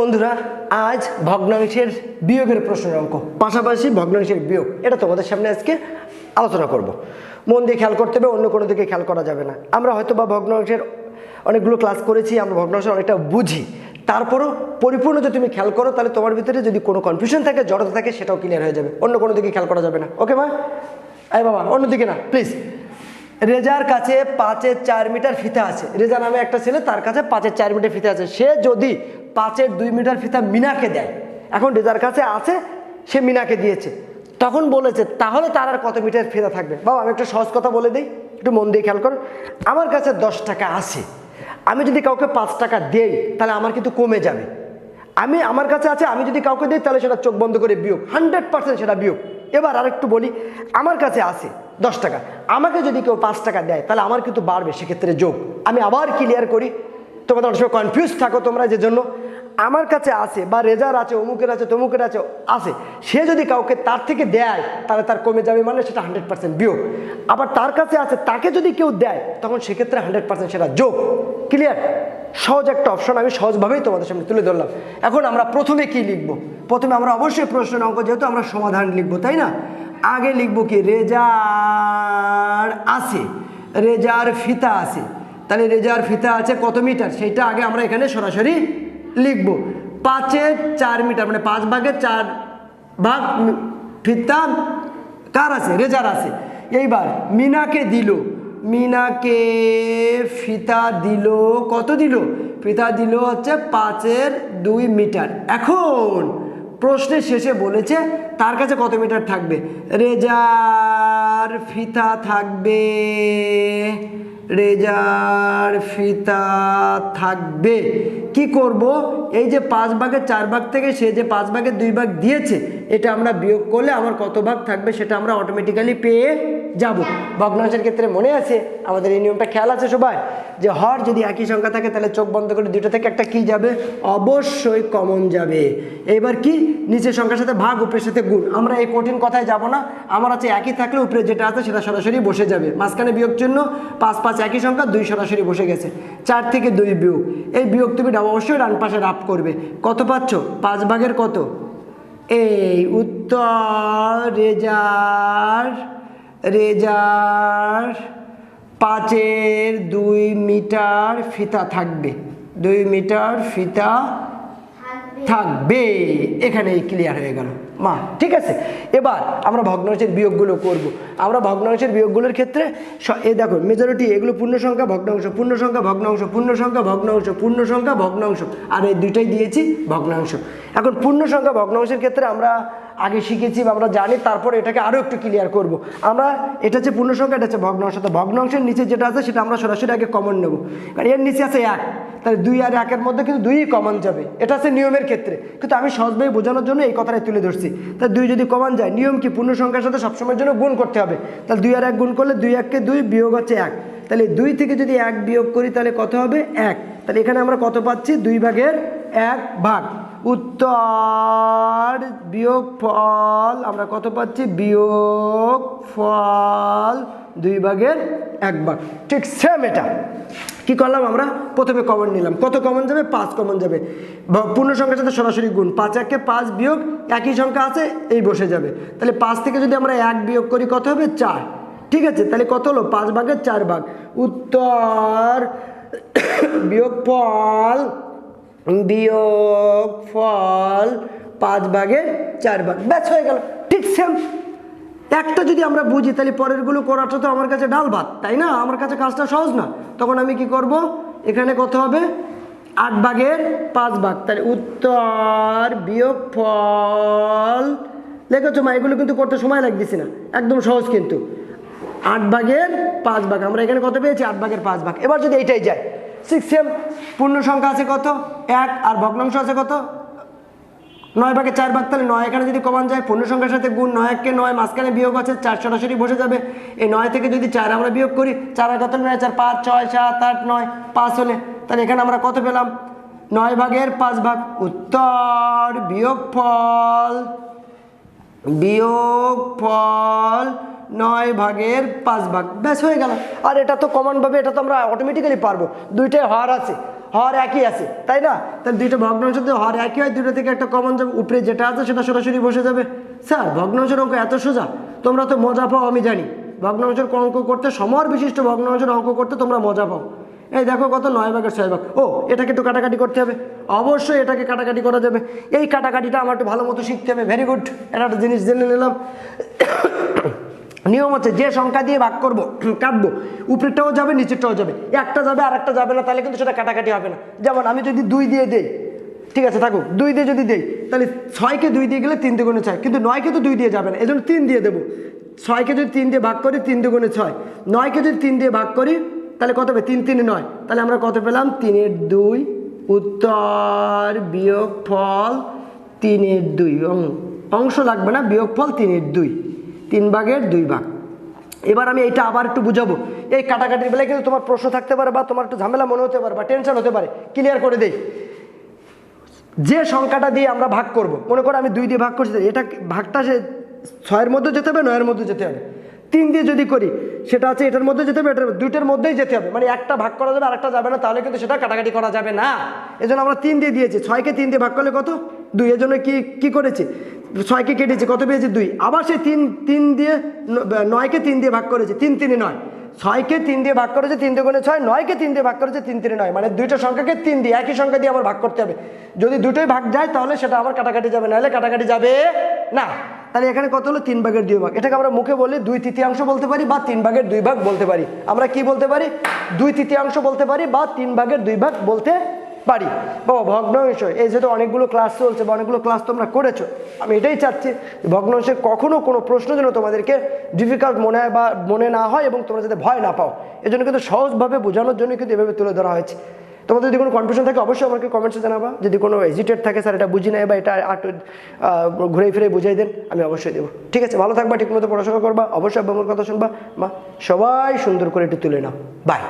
বন্ধুরা, আজ ভগ্নাংশের বিয়োগের প্রশ্নের অঙ্ক। পাশাপাশি ভগ্নাংশের বিয়োগ, এটা তোমাদের সামনে আজকে আলোচনা করব। মন দিয়ে খেয়াল করতে হবে, অন্য কোনো দিকে খেয়াল করা যাবে না। আমরা হয়তো বা ভগ্নাংশের অনেকগুলো ক্লাস করেছি, আমরা ভগ্নাংশ অনেকটা বুঝি। তারপরও পরিপূর্ণ যদি তুমি খেয়াল করো, তাহলে তোমার ভিতরে যদি কোনো কনফিউশন থাকে, জড়তা থাকে, সেটাও ক্লিয়ার হয়ে যাবে। অন্য কোনো দিকে খেয়াল করা যাবে না। ওকে মা? আরে বাবা অন্যদিকে না প্লিজ রেজার কাছে পাঁচের চার মিটার ফিতে আছে। রেজা নামে একটা ছেলে, তার কাছে পাঁচের চার মিটার ফিতে আছে। সে যদি পাঁচের দুই মিটার ফিতা মিনাকে দেয়। এখন রেজার কাছে আছে, সে মিনাকে দিয়েছে। তখন বলেছে, তাহলে তার আর কত মিটার ফিতা থাকবে? বাবা, আমি একটা সহজ কথা বলে দিই, একটু মন দিয়ে খেয়াল করো। আমার কাছে দশ টাকা আছে। আমি যদি কাউকে পাঁচ টাকা দেই, তাহলে আমার কিন্তু কমে যাবে। আমি, আমার কাছে আছে, আমি যদি কাউকে দিই, তাহলে সেটা চোখ বন্ধ করে বিয়োগ। হান্ড্রেড পার্সেন্ট সেটা বিয়োগ। এবার আরেকটু বলি, আমার কাছে আছে দশ টাকা। আমাকে যদি কেউ পাঁচ টাকা দেয়, তাহলে আমার কিন্তু বাড়বে, সেক্ষেত্রে যোগ। আমি আবার ক্লিয়ার করি। তোমাদের অনেক সময় কনফিউজ থাকো তোমরা যে জন্য। আমার কাছে আছে, বা রেজার আছে, অমুকের আছে, তমুকের আছে আছে। সে যদি কাউকে তার থেকে দেয়, তাহলে তার কমে যাবে মানে সেটা হান্ড্রেড পার্সেন্ট বিয়োগ। আবার তার কাছে আছে, তাকে যদি কেউ দেয়, তখন সেক্ষেত্রে হান্ড্রেড পার্সেন্ট সেটা যোগ। ক্লিয়ার সহজ একটা অপশন আমি সহজভাবেই তোমাদের সামনে তুলে ধরলাম। এখন আমরা প্রথমে কি লিখব? প্রথমে আমরা অবশ্যই প্রশ্ন অঙ্ক, যেহেতু আমরা সমাধান লিখব, তাই না? আগে লিখব কি, রেজার আছে, রেজার ফিতা আছে। তাহলে রেজার ফিতা আছে কত মিটার? সেইটা আগে আমরা এখানে সরাসরি লিখব। পাঁচের চার মিটার মানে পাঁচ ভাগের চার ভাগ ফিতা কার আছে? রেজার আছে। এইবার মিনাকে দিল। মিনাকে ফিতা দিল। কত দিল? ফিতা দিল হচ্ছে পাঁচের দুই মিটার। এখন প্রশ্নের শেষে বলেছে, তার কাছে কত মিটার থাকবে? রেজার ফিতা থাকবে রেজার ফিতা থাকবে। কি করব? এই যে পাঁচ ভাগের চার ভাগ থেকে সে যে পাঁচ ভাগের দুই ভাগ দিয়েছে, এটা আমরা বিয়োগ করলে আমার কত ভাগ থাকবে সেটা আমরা অটোমেটিক্যালি পেয়ে যাব। ভগ্নাংশের ক্ষেত্রে মনে আছে, আমাদের এই নিয়মটা খেয়াল আছে সবাই, যে হর যদি একই সংখ্যা থাকে, তাহলে চোখ বন্ধ করে দুটো থেকে একটা কি যাবে? অবশ্যই কমন যাবে। এবার কি? নিচের সংখ্যার সাথে ভাগ, উপরের সাথে গুণ। আমরা এই কঠিন কথায় যাব না। আমার আছে একই থাকলে উপরে যেটা আছে সেটা সরাসরি বসে যাবে। মাঝখানে বিয়োগ চিহ্ন, পাঁচ পাঁচ একই সংখ্যা, দুই সরাসরি বসে গেছে। চার থেকে দুই বিয়োগ। এই বিয়োগ তুমি অবশ্যই ডান পাশে রাপ করবে। কত পাচ্ছ? পাঁচ ভাগের কত? এই উত্তর রেজার রেজার পাঁচের দুই মিটার ফিতা থাকবে। দুই মিটার ফিতা থাকবে। এখানেই ক্লিয়ার হয়ে গেল। মা ঠিক আছে? এবার আমরা ভগ্নাংশের বিয়োগগুলো করব। আমরা ভগ্নাংশের বিয়োগগুলোর ক্ষেত্রে এ দেখো মেজরিটি এগুলো পূর্ণ সংখ্যা ভগ্নাংশ পূর্ণ সংখ্যা ভগ্নাংশ পূর্ণ সংখ্যা ভগ্নাংশ পূর্ণ সংখ্যা ভগ্নাংশ। আর এই দুইটাই দিয়েছি ভগ্নাংশ। এখন পূর্ণ সংখ্যা ভগ্নাংশের ক্ষেত্রে আমরা আগে শিখেছি বা আমরা জানি, তারপর এটাকে আরও একটু ক্লিয়ার করব। আমরা, এটা হচ্ছে পূর্ণ সংখ্যা এটা হচ্ছে ভগ্নাংশ তো ভগ্নাংশের নিচে যেটা আছে, সেটা আমরা সরাসরি আগে কমন নেব। কারণ এর নিচে আছে এক। তাহলে দুই আর একের মধ্যে কিন্তু দুইই কমন যাবে। এটা আছে নিয়মের ক্ষেত্রে। কিন্তু আমি সহজভাবে বোঝানোর জন্য এই কথাটাই তুলে ধরছি। তাহলে দুই যদি কমন যায়, নিয়ম কি পূর্ণ সংখ্যার সাথে সবসময়ের জন্য গুণ করতে হবে? তাহলে দুই আর এক গুণ করলে দুই এককে দুই বিয়োগ হচ্ছে এক। তাহলে দুই থেকে যদি এক বিয়োগ করি, তাহলে কত হবে? এক। তাহলে এখানে আমরা কত পাচ্ছি? দুই ভাগের এক ভাগ। উত্তর, বিয়োগ ফল, আমরা কত পাচ্ছি? বিয়োগ ফল, দুই ভাগের এক ভাগ। ঠিক সেম এটা। কি করলাম আমরা? প্রথমে কমন নিলাম। কত কমন যাবে? পাঁচ কমন যাবে। পূর্ণ সংখ্যার সাথে সরাসরি গুণ। পাঁচ একে পাঁচ বিয়োগ, একই সংখ্যা আছে, এই বসে যাবে। তাহলে পাঁচ থেকে যদি আমরা এক বিয়োগ করি, কত হবে? চার। ঠিক আছে? তাহলে কত হলো? পাঁচ ভাগের চার ভাগ। উত্তর, বিয়োগ ফল বিয়োগ ফল পাঁচ ভাগের চার ভাগ। ব্যাস, হয়ে গেল। ঠিক সেম একটা যদি আমরা বুঝি, তাহলে পরেরগুলো করাটা তো আমার কাছে ডাল ভাত, তাই না? আমার কাছে কাজটা সহজ না। তখন আমি কি করব? এখানে কত হবে? আট ভাগের পাঁচ ভাগ। তাহলে উত্তর, বিয়োগ ফল। লেখেছো মা, এগুলো কিন্তু করতে সময় লাগতেছে না। একদম সহজ কিন্তু। আট ভাগের পাঁচ ভাগ। আমরা এখানে কত পেয়েছি? আট ভাগের পাঁচ ভাগ। এবার যদি এইটাই যায় সিক্স সেম পূর্ণ সংখ্যা আছে কত? এক, আর ভগ্নাংশ আছে কত? নয় ভাগে চার ভাগ তাহলে নয় এখানে যদি কমান যায়, পূর্ণ সংখ্যার সাথে গুণ নয় এককে নয়, মাঝখানে বিয়োগ আছে, চার সরাসরি বসে যাবে। এই নয় থেকে যদি চার আমরা বিয়োগ করি, চার আর কত নয়? চার, পাঁচ, ছয়, সাত, আট, নয়, পাঁচ হলে তাহলে এখানে আমরা কত পেলাম? নয় ভাগের পাঁচ ভাগ উত্তর বিয়োগ ফল বিয়োগ ফল নয় ভাগের পাঁচ ভাগ। ব্যাস, হয়ে গেল। আর এটা তো কমনভাবে এটা তো আমরা অটোমেটিক্যালি পারব। দুইটাই হর আছে। হর একই আছে, তাই না? তাহলে দুইটা ভগ্নাংশ যদি হর একই হয় দুটো থেকে একটা কমন যাবে। উপরে যেটা আছে, সেটা সরাসরি বসে যাবে। স্যার, ভগ্নাংশের অঙ্ক এত সোজা? তোমরা তো মজা পাও, আমি জানি। ভগ্নাংশের অঙ্ক করতে, সমর বিশিষ্ট ভগ্নাংশের অঙ্ক করতে তোমরা মজা পাও। এই দেখো কত নয় ভাগের ছয় ভাগ। ও, এটাকে একটু কাটাকাটি করতে হবে। অবশ্যই এটাকে কাটাকাটি করা যাবে। এই কাটাকাটিটা আমার একটু ভালো মতো শিখতে হবে। ভেরি গুড এটা একটা জিনিস জেনে নিলাম। নিয়ম হচ্ছে যে সংখ্যা দিয়ে ভাগ করব, কাটবো, উপরেরটাও যাবে, নিচেরটাও যাবে। একটা যাবে আর একটা যাবে না, তাহলে কিন্তু সেটা কাটাকাটি হবে না। যেমন আমি যদি দুই দিয়ে দেই, ঠিক আছে, থাকুক, দুই দিয়ে যদি দেই, তাহলে ছয়কে দুই দিয়ে গেলে তিন দুগুণে ছয়, কিন্তু নয়কে তো দুই দিয়ে যাবে না এই জন্য তিন দিয়ে দেবো। ছয়কে যদি তিন দিয়ে ভাগ করি, তিন দুগুণে ছয়। নয়কে যদি তিন দিয়ে ভাগ করি, তাহলে কত হবে? তিন তিন, নয়। তাহলে আমরা কত পেলাম? তিনের দুই, উত্তর বিয়োগ ফল তিনের দুই। অংশ লাগবে না বিয়োগ ফল তিনের দুই। তিন ভাগের দুই ভাগ। এবার আমি এটা আবার একটু বুঝাবো। এই কাটাকাটির বেলায় কিন্তু তোমার প্রশ্ন থাকতে পারে বা তোমার একটু ঝামেলা মনে হতে পারে বা টেনশন হতে পারে। ক্লিয়ার করে দেই। যে সংখ্যাটা দিয়ে আমরা ভাগ করব, মনে করো আমি দুই দিয়ে ভাগ করছি, এটা ভাগটা সে ছয়ের মধ্যে যেতে হবে, নয়ের মধ্যে যেতে হবে। তিন দিয়ে যদি করি, সেটা আছে এটার মধ্যে যেতে হবে, এটার দুইটার মধ্যেই যেতে হবে। মানে একটা ভাগ করা যাবে, আরেকটা যাবে না, তাহলে কিন্তু সেটা কাটাকাটি করা যাবে না। এজন্য জন্য আমরা তিন দিয়ে দিয়েছি। ছয়কে তিন দিয়ে ভাগ করলে কত? দুই। এজন্য জন্য কি কি করেছি? ছয়কে কেটেছি, কত পেয়েছি? দুই। আবার সেই তিন তিন দিয়ে নয়কে তিন দিয়ে ভাগ করেছি। তিন, তিনে নয়। ছয়কে তিন দিয়ে ভাগ করেছে, তিন দুগুণে ছয়, নয়কে তিন দিয়ে ভাগ করেছে, তিন তিনে নয়। মানে দুইটা সংখ্যাকে তিন দিয়ে, একই সংখ্যা দিয়ে আবার ভাগ করতে হবে। যদি দুটোই ভাগ যায়, তাহলে সেটা আবার কাটাকাটি যাবে, নাহলে কাটাকাটি যাবে না। তাহলে এখানে কত হলো? তিন ভাগের দুই ভাগ। এটাকে আমরা মুখে বলি দুই তৃতীয়াংশ বলতে পারি বা তিন ভাগের দুই ভাগ বলতে পারি। আমরা কি বলতে পারি? দুই তৃতীয়াংশ বলতে পারি বা তিন ভাগের দুই ভাগ বলতে পারি। বাবা ভগ্নাংশ এই যেহেতু অনেকগুলো ক্লাস চলছে বা অনেকগুলো ক্লাস তোমরা করেছ, আমি এটাই চাচ্ছি ভগ্নাংশের কখনো কোনো প্রশ্ন যেন তোমাদেরকে ডিফিকাল্ট মনে হয় বা মনে না হয় এবং তোমরা যাতে ভয় না পাও। এজন্য কিন্তু সহজভাবে বোঝানোর জন্য কিন্তু এভাবে তুলে ধরা হয়েছে। তোমাদের যদি কোনো কনফিউশন থাকে, অবশ্যই আমাকে কমেন্টসে জানাবা। যদি কোনো এজিটেড থাকে স্যার এটা বুঝি নেয় বা এটা আর ঘুরে ফিরে বুঝাই দেন, আমি অবশ্যই দেবো। ঠিক আছে, ভালো থাকবা, ঠিকমতো পড়াশোনা করবা, অবশ্যই আব্বা কথা শুনবা। মা, সবাই সুন্দর করে একটু তুলে নাও। বাই